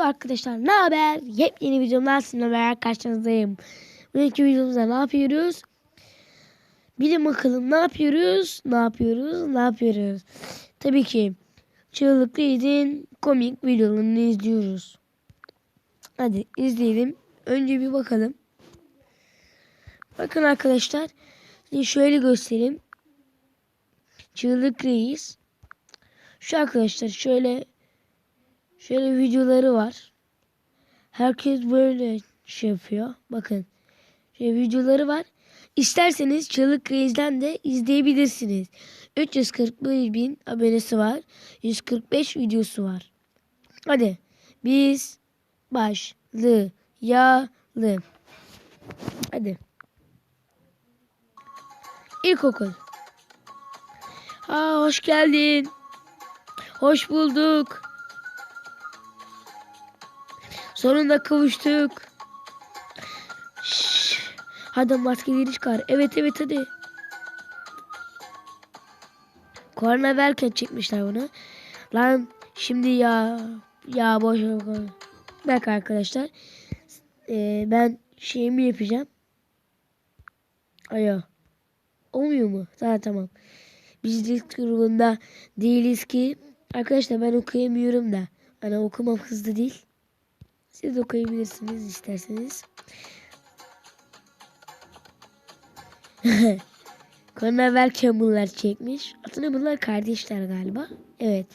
Merhaba arkadaşlar ne haber? Yepyeni videomdan sizinle beraber karşınızdayım. Bugünkü videomuzda ne yapıyoruz? Bilin bakalım ne yapıyoruz? Ne yapıyoruz? Ne yapıyoruz? Tabii ki Çığlıklı İdin komik videolarını izliyoruz. Hadi izleyelim. Önce bir bakalım. Bakın arkadaşlar. Size şöyle göstereyim. Çığlık Reis. Şu arkadaşlar şöyle Şöyle videoları var. Herkes böyle şey yapıyor. Bakın. Şöyle videoları var. İsterseniz Çığlık Reis'den de izleyebilirsiniz. 341 bin abonesi var. 145 videosu var. Hadi biz başlayalım. Hadi. İlkokul. Ha hoş geldin. Hoş bulduk. Sonunda kavuştuk. Şşş. Hadi maskeleri çıkar. Evet evet hadi. Korona verken çekmişler bunu. Lan şimdi ya ya boş. Bak arkadaşlar. Ee, ben şeyimi yapacağım. Aya. Olmuyor mu? Tamam tamam. Biz risk grubunda değiliz ki. Arkadaşlar ben okuyamıyorum da. Hani okumam hızlı değil. Siz okuyabilirsiniz isterseniz. Verken bunlar çekmiş. Aslında bunlar kardeşler galiba. Evet.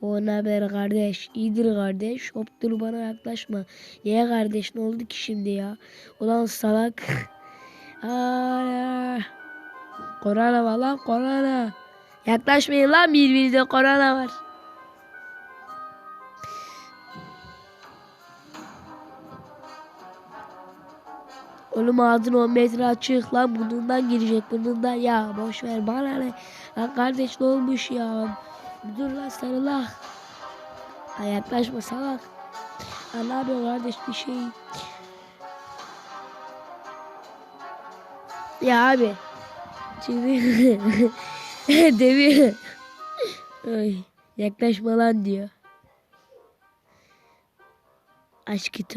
O ne haber kardeş? İyidir kardeş. Hop dur bana yaklaşma. Niye kardeş? Ne oldu ki şimdi ya? Ulan salak. Aa, korona var lan korona. Yaklaşmayın lan birbirinize korona var. Oğlum ağzını 10 metre açık lan burnundan girecek burnundan. Ya boş ver bana ne? Lan kardeş ne olmuş ya? Dur lan sarıla. Ha yaklaşma salak. Ha ne yapıyor kardeş bir şey? Ya abi. Şimdi demiyor Ay, yaklaşma lan diyor. Aşk it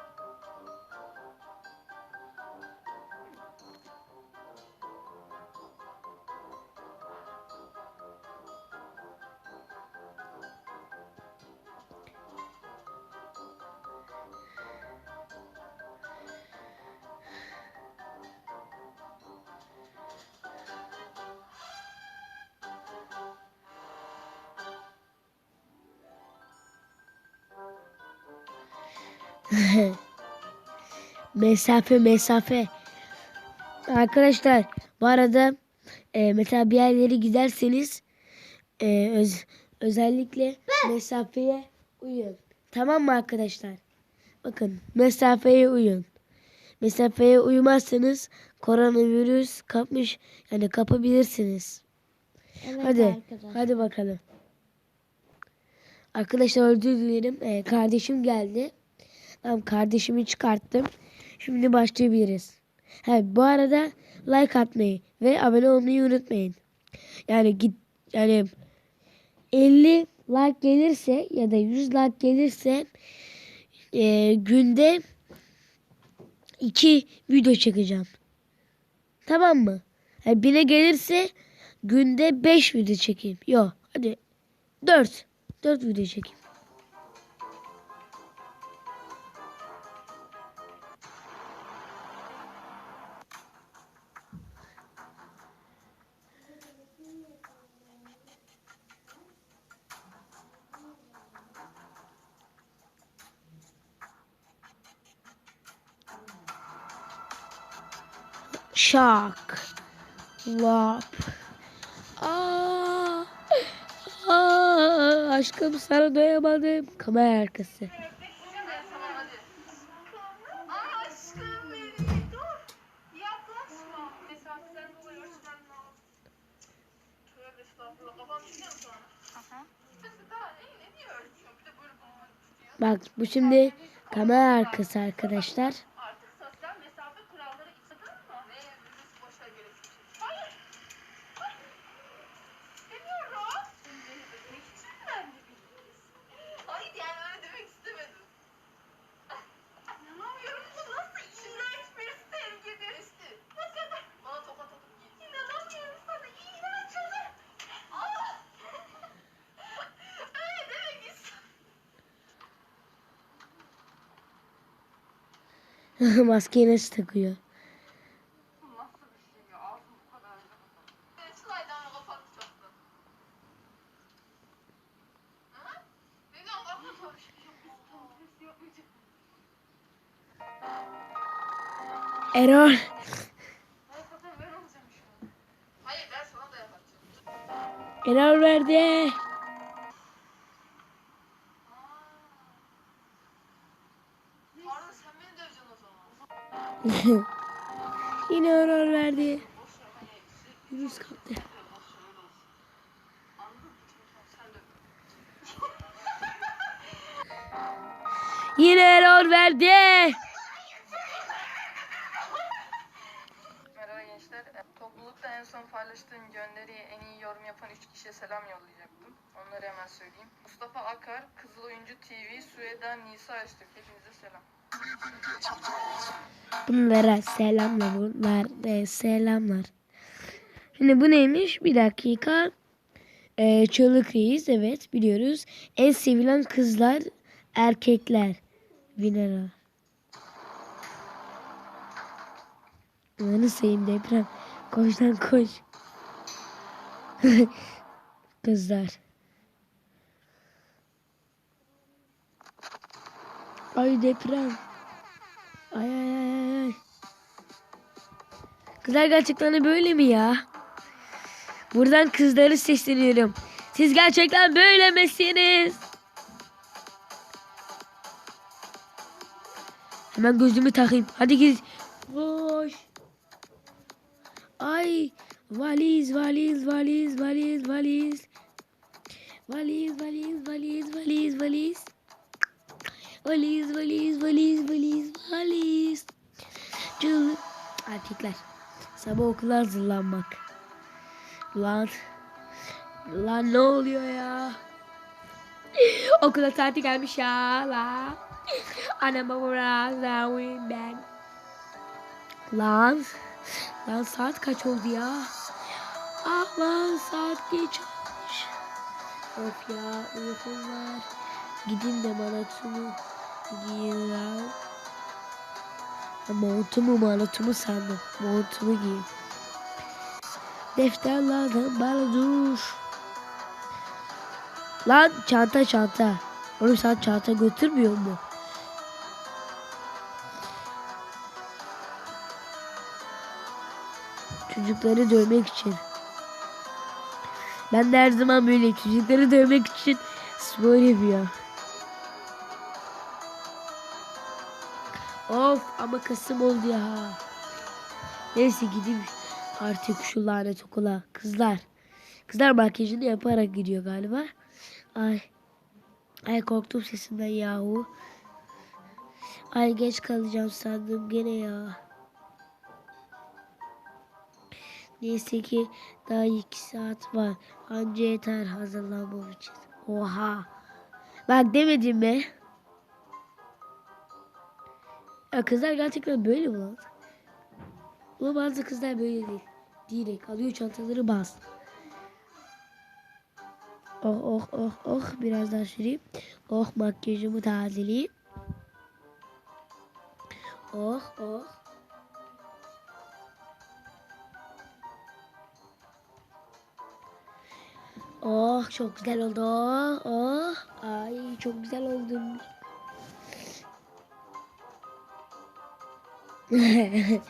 mesafe mesafe. Arkadaşlar bu arada e, mesela bir yerlere giderseniz e, öz, özellikle mesafeye uyun. Tamam mı arkadaşlar? Bakın mesafeye uyun. Mesafeye uymazsanız koronavirüs kapmış yani kapabilirsiniz. Evet hadi arkadaşlar. hadi bakalım. Arkadaşlar özür dilerim. E, kardeşim geldi. Tamam kardeşimi çıkarttım. Şimdi başlayabiliriz. Ha, bu arada like atmayı ve abone olmayı unutmayın. Yani git yani 50 like gelirse ya da 100 like gelirse e, günde 2 video çekeceğim. Tamam mı? Yani 1000'e gelirse günde 5 video çekeyim. Yok hadi 4. 4 video çekeyim. İyi ne diye ölçüyor? Bir de böyle bana tutuyor. Bak bu şimdi kamera arkası arkadaşlar. Artık sosyal mesafe kuralları içindin mi? Ve virüs boşa gelişmiş. Hayır. Hayır. Beni Maskeyi nasıl takıyor? Nasıl bir şey ya? Ağzım bu kadar. Evet, slide'dan kapat çaktı. Aha. Neden kapat? Ses yapmayacak. Error. Ben zaten ben olacağım şu an. Hayır ben sana da yapacağım. Error verdi. Pardon sen beni döveceksin o zaman. Yine error verdi. Virüs kaptı. Yine error verdi. Merhaba gençler. E, Toplulukta en son paylaştığım gönderiye en iyi yorum yapan 3 kişiye selam yollayacaktım. Onları hemen söyleyeyim. Mustafa Akar, Kızıl Oyuncu TV, Süheda Nisa Öztürk. Hepinize selam. Bunlara selamlar. Bunlar e, selamlar. Şimdi bu neymiş? Bir dakika. Ee, Çığlık Reis. Evet biliyoruz. En sevilen kızlar erkekler. Vinera. Ananı sayayım deprem. Koş lan koş. kızlar. Ay deprem. Ay ay ay ay. Kızlar gerçekten böyle mi ya? Buradan kızları sesleniyorum. Siz gerçekten böyle misiniz? Hemen gözümü takayım. Hadi git. Koş. Ay valiz valiz valiz valiz valiz. Valiz valiz valiz valiz valiz. Valiz valiz valiz valiz valiz. Çığlık. Erkekler. Sabah okula hazırlanmak. Lan. Lan ne oluyor ya? Okula tatil gelmiş ya la. Annem babam ben. Lan. Lan saat kaç oldu ya? Ah lan saat geç olmuş. Of ya uykum var. Gidin de manatumu giyin ya. Montumu manatumu sandım. Montumu giyin. Defterlerden bana dur. Lan çanta çanta. Oğlum sen çanta götürmüyor mu? Çocukları dövmek için. Ben de her zaman böyle çocukları dövmek için spor yapıyor. Ama Kasım oldu ya. Neyse gideyim artık şu lanet okula. Kızlar. Kızlar makyajını yaparak gidiyor galiba. Ay. Ay korktum sesinden yahu. Ay geç kalacağım sandım gene ya. Neyse ki daha iki saat var. Anca yeter hazırlanmam için. Oha. Bak demedim mi? Ya kızlar gerçekten böyle mi lan? Ama bazı kızlar böyle değil. Direkt alıyor çantaları bas. Oh oh oh oh biraz daha süreyim. Oh makyajımı tazeleyeyim. Oh oh. Oh çok güzel oldu. Oh ay çok güzel oldum. Lan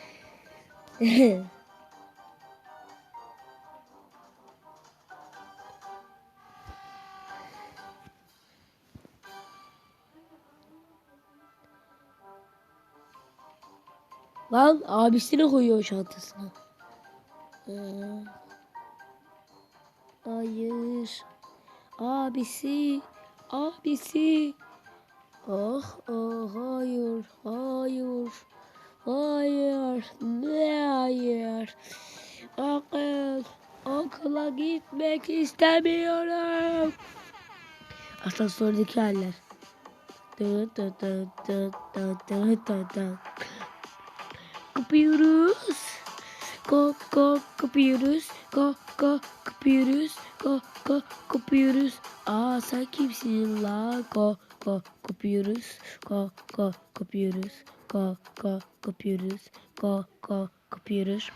abisine koyuyor çantasına. Ee, hayır. Abisi. Abisi. Oh oh hayır. Hayır. Hayır. Ne hayır? Okul. Okula gitmek istemiyorum. Asansördeki haller. Kopuyoruz. Ko ko kopuyoruz. Ko ko kopuyoruz. Ko ko kopuyoruz. Aa sen kimsin la? Ko ko kopuyoruz. Ko ko kopuyoruz. Ko ko kopuyoruz. Ko ko kopuyoruz.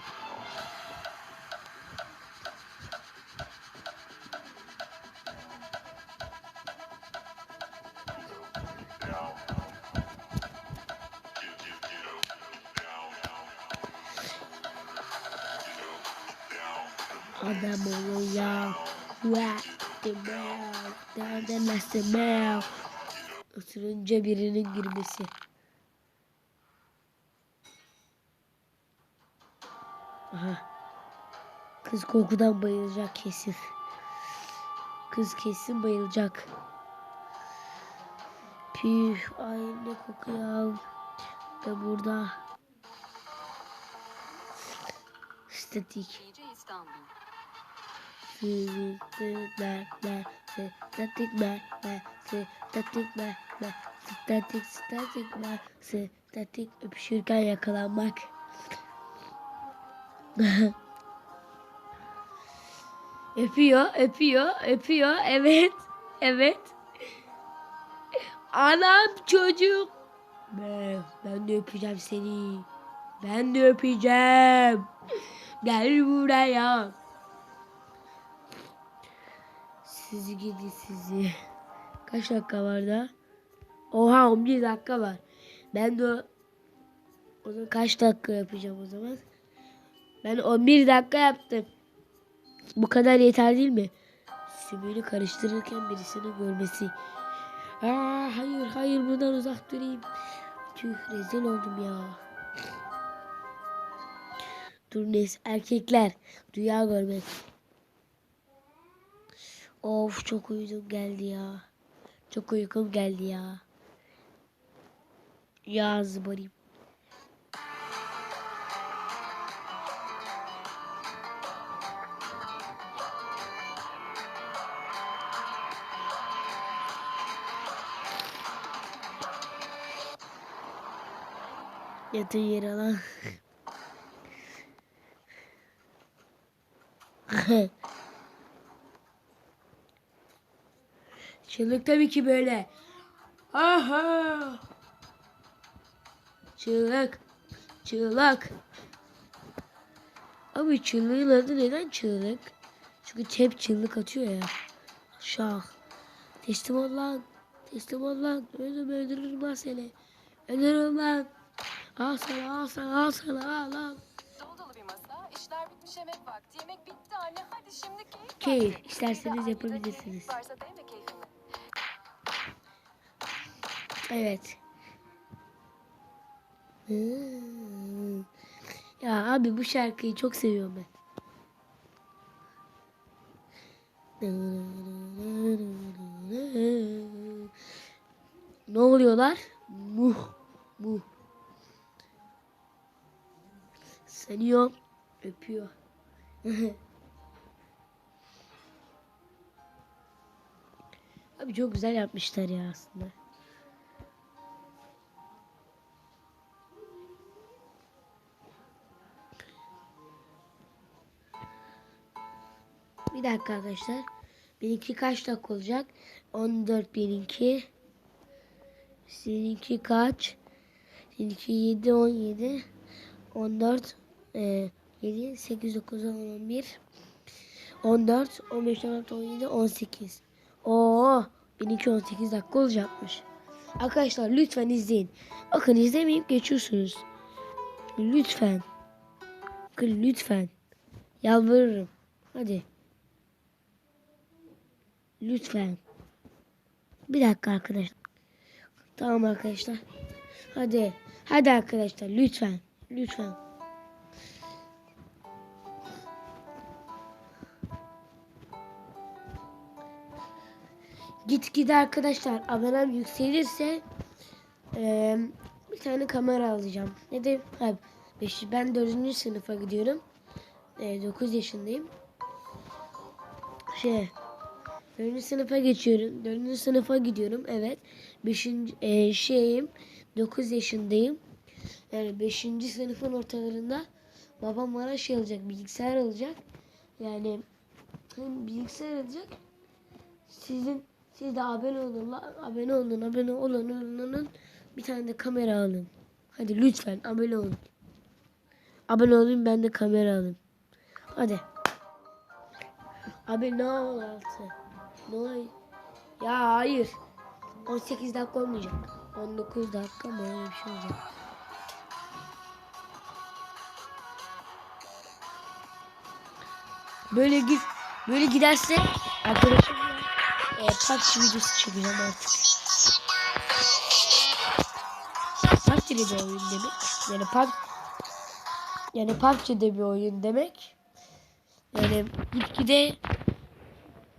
Adam olun ya. What the mouth? Nereden nasıl mouth? Isırınca birinin girmesi. Aha. Kız kokudan bayılacak kesin. Kız kesin bayılacak. Püh, ay ne koku ya. Da burada. Statik. Statik mer mer statik mer mer statik mer mer statik statik mer statik öpüşürken yakalanmak. öpüyor, öpüyor, öpüyor. Evet, evet. Anam çocuk. Ben, ben de öpeceğim seni. Ben de öpeceğim. Gel buraya. Sizi gidi sizi. Kaç dakika var da? Oha 11 dakika var. Ben de o, zaman kaç dakika yapacağım o zaman? Ben 11 dakika yaptım. Bu kadar yeter değil mi? Sümüğünü karıştırırken birisinin görmesi. Aa, hayır hayır buradan uzak durayım. Tüh rezil oldum ya. Dur neyse erkekler rüya görmek. Of çok uyudum geldi ya. Çok uykum geldi ya. Ya zıbarayım. Yatır yere lan. Çığlık tabii ki böyle. Aha. Çığlık. Çığlık. Abi çığlığın adı neden çığlık? Çünkü hep çığlık atıyor ya. Şah. Teslim ol lan. Teslim ol lan. Öldüm öldürürüm lan seni. Öldürürüm lan. Al sana al sana al sana al al. Dolu dolu bir masa. İşler bitmiş yemek vakti. Yemek bitti anne. Hadi şimdi keyif. Keyif, vakti. isterseniz Bir de yapabilirsiniz. Varsa değil mi keyfini? Evet. Hmm. Ya abi bu şarkıyı çok seviyorum ben. Ne oluyorlar? Muh, muh. Sanıyor, öpüyor. Abi çok güzel yapmışlar ya aslında. Bir dakika arkadaşlar. Benimki kaç dakika olacak? 14 benimki. Seninki kaç? Seninki 7, 17, 14, e, 7, 8, 9, 10, 11, 14, 15, 16, 17, 18. Oo, benimki 18 dakika olacakmış. Arkadaşlar lütfen izleyin. Bakın izlemeyip geçiyorsunuz. Lütfen. Bakın lütfen. Yalvarırım. Hadi. Lütfen. Bir dakika arkadaşlar. Tamam arkadaşlar. Hadi. Hadi arkadaşlar lütfen. Lütfen. Git gide arkadaşlar abonem yükselirse eee, bir tane kamera alacağım. Ne de ha, beş, ben 4. sınıfa gidiyorum. 9 yaşındayım. Şey 4. sınıfa geçiyorum. 4. sınıfa gidiyorum. Evet. 5. E, şeyim 9 yaşındayım. Yani 5. sınıfın ortalarında babam bana şey alacak. Bilgisayar alacak. Yani hem bilgisayar alacak. Sizin siz de abone olun. Abone olun. Abone olun. olun, olun. Bir tane de kamera alın. Hadi lütfen abone olun. Abone olun ben de kamera alayım. Hadi. Abi ne ol altı? Ne ol? Ya hayır. 18 dakika olmayacak. 19 dakika mı öyle bir şey olacak. Böyle git böyle giderse arkadaşımla e, PUBG videosu çekeceğim artık. PUBG de bir oyun demek. Yani PUBG yani PUBG de bir oyun demek. Yani gitgide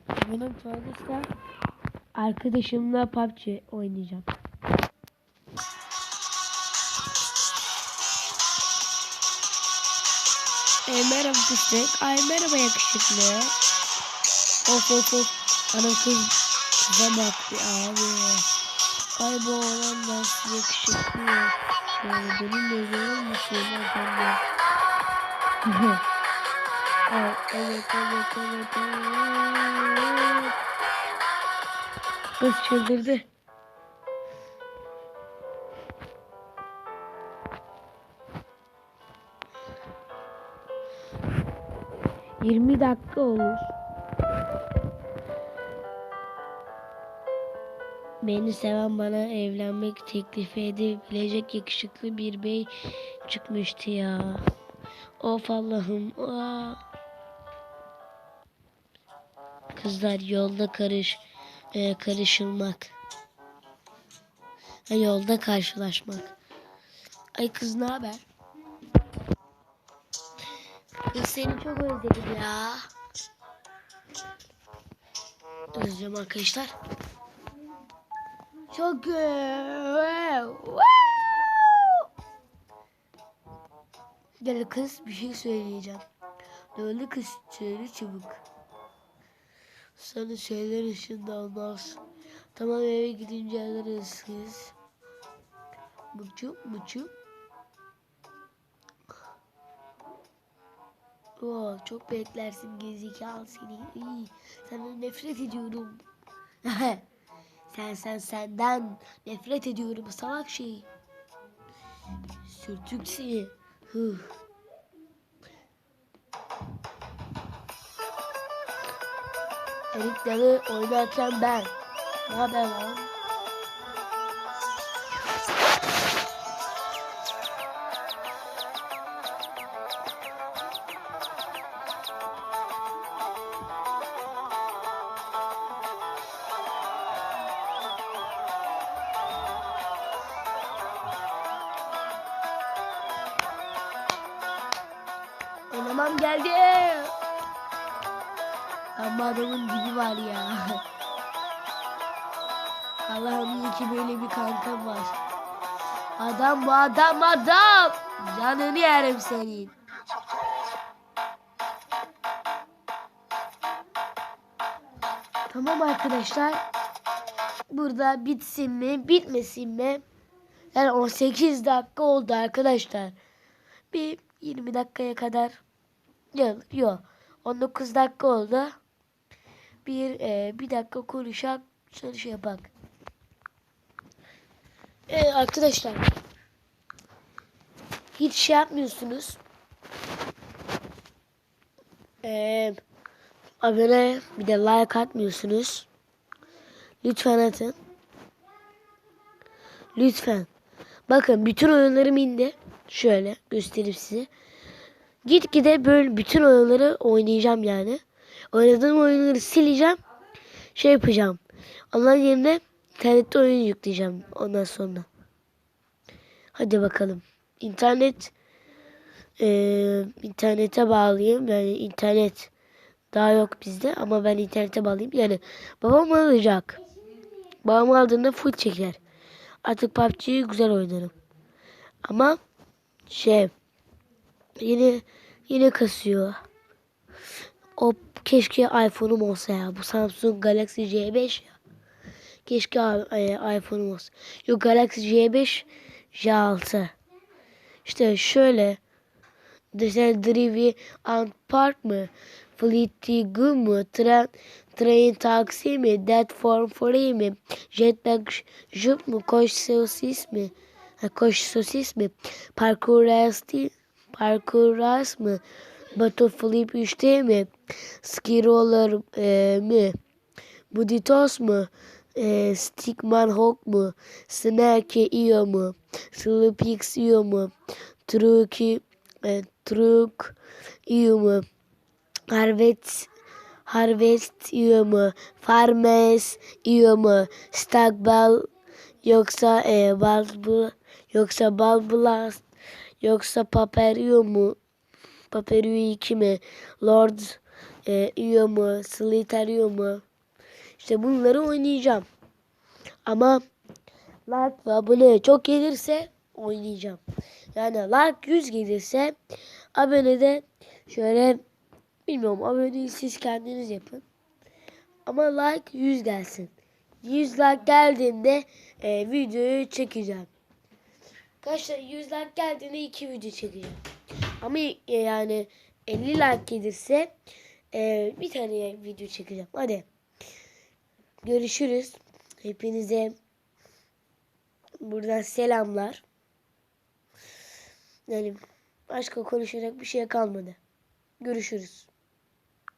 benim çoğunlukla arkadaşımla PUBG oynayacağım. E, merhaba fıstık. Ay merhaba yakışıklı. Of of of. Anam kız kıza baktı abi. Ay bu oğlan nasıl yakışıklı. Yani benimle gelir misin efendim? evet evet evet evet evet. Kız çıldırdı. Yirmi dakika olur. Beni seven bana evlenmek teklif edebilecek yakışıklı bir bey çıkmıştı ya. Of Allah'ım. Aa. Kızlar yolda karış e, karışılmak. Ha, yolda karşılaşmak. Ay kız ne haber? Kız seni çok özledim ya. Özleyeceğim arkadaşlar. Çok. Gel kız bir şey söyleyeceğim. Oldu kız söyle çabuk. Sana şeyler ışığında olmaz. Tamam eve gidince alırız kız. Muçu muçu. Oo, çok beklersin gezikalı seni. İyi, senden nefret ediyorum. sen sen senden nefret ediyorum salak şey. Sürtük seni. Huh. Erik Dalı oynarken ben. Ne haber lan? Oynamam geldi. Ama adamın dibi var ya. Allah'ım iyi ki böyle bir kankam var. Adam bu adam adam. Canını yerim senin. Tamam arkadaşlar. Burada bitsin mi bitmesin mi? Yani 18 dakika oldu arkadaşlar. Bir 20 dakikaya kadar yok yok 19 dakika oldu. Bir e, bir dakika konuşak sonra şey yapak. E, arkadaşlar hiç şey yapmıyorsunuz. E, abone bir de like atmıyorsunuz. Lütfen atın. Lütfen. Bakın bütün oyunlarım indi. Şöyle göstereyim size. Gitgide böyle bütün oyunları oynayacağım yani. Oynadığım oyunları sileceğim. Şey yapacağım. Onların yerine internette oyun yükleyeceğim ondan sonra. Hadi bakalım. İnternet eee internete bağlayayım. Yani internet daha yok bizde ama ben internete bağlayayım. Yani babam alacak. Babam aldığında full çeker. Artık PUBG'yi güzel oynarım. Ama şey yine yine kasıyor. O keşke iPhone'um olsa ya. Bu Samsung Galaxy J5 ya. Keşke e, iPhone'um olsa. Yok Galaxy J5 J6. İşte şöyle Desel Drivi Park mı? Fleetwood mu? Tren, train taksi mi? Dead Form Free mi? Jetpack Jup mu? Koş Sosis mi? Ha, koş sosis mi? Parkur değil. Parkur Race mı? Battleflip 3D mi? Ski e, mi? Buditos mu? E, Stickman Hawk mu? Snake Io mu? Slipix Io mu? Truki e, Truk Io mu? Harvest Harvest Io mu? Farmes Io mu? Stagbal yoksa e, Balbl yoksa Balblast yoksa Paperio mu? Paperio 2 mi? Lord e, Io mu? Slytherio mu? İşte bunları oynayacağım. Ama like ve abone çok gelirse oynayacağım. Yani like 100 gelirse abone de şöyle bilmiyorum aboneyi siz kendiniz yapın. Ama like 100 gelsin. 100 like geldiğinde e, videoyu çekeceğim. Arkadaşlar 100 like geldiğinde iki video çekeceğim. Ama e, yani 50 like gelirse e, bir tane video çekeceğim. Hadi. Görüşürüz. Hepinize buradan selamlar. Yani başka konuşacak bir şey kalmadı. Görüşürüz.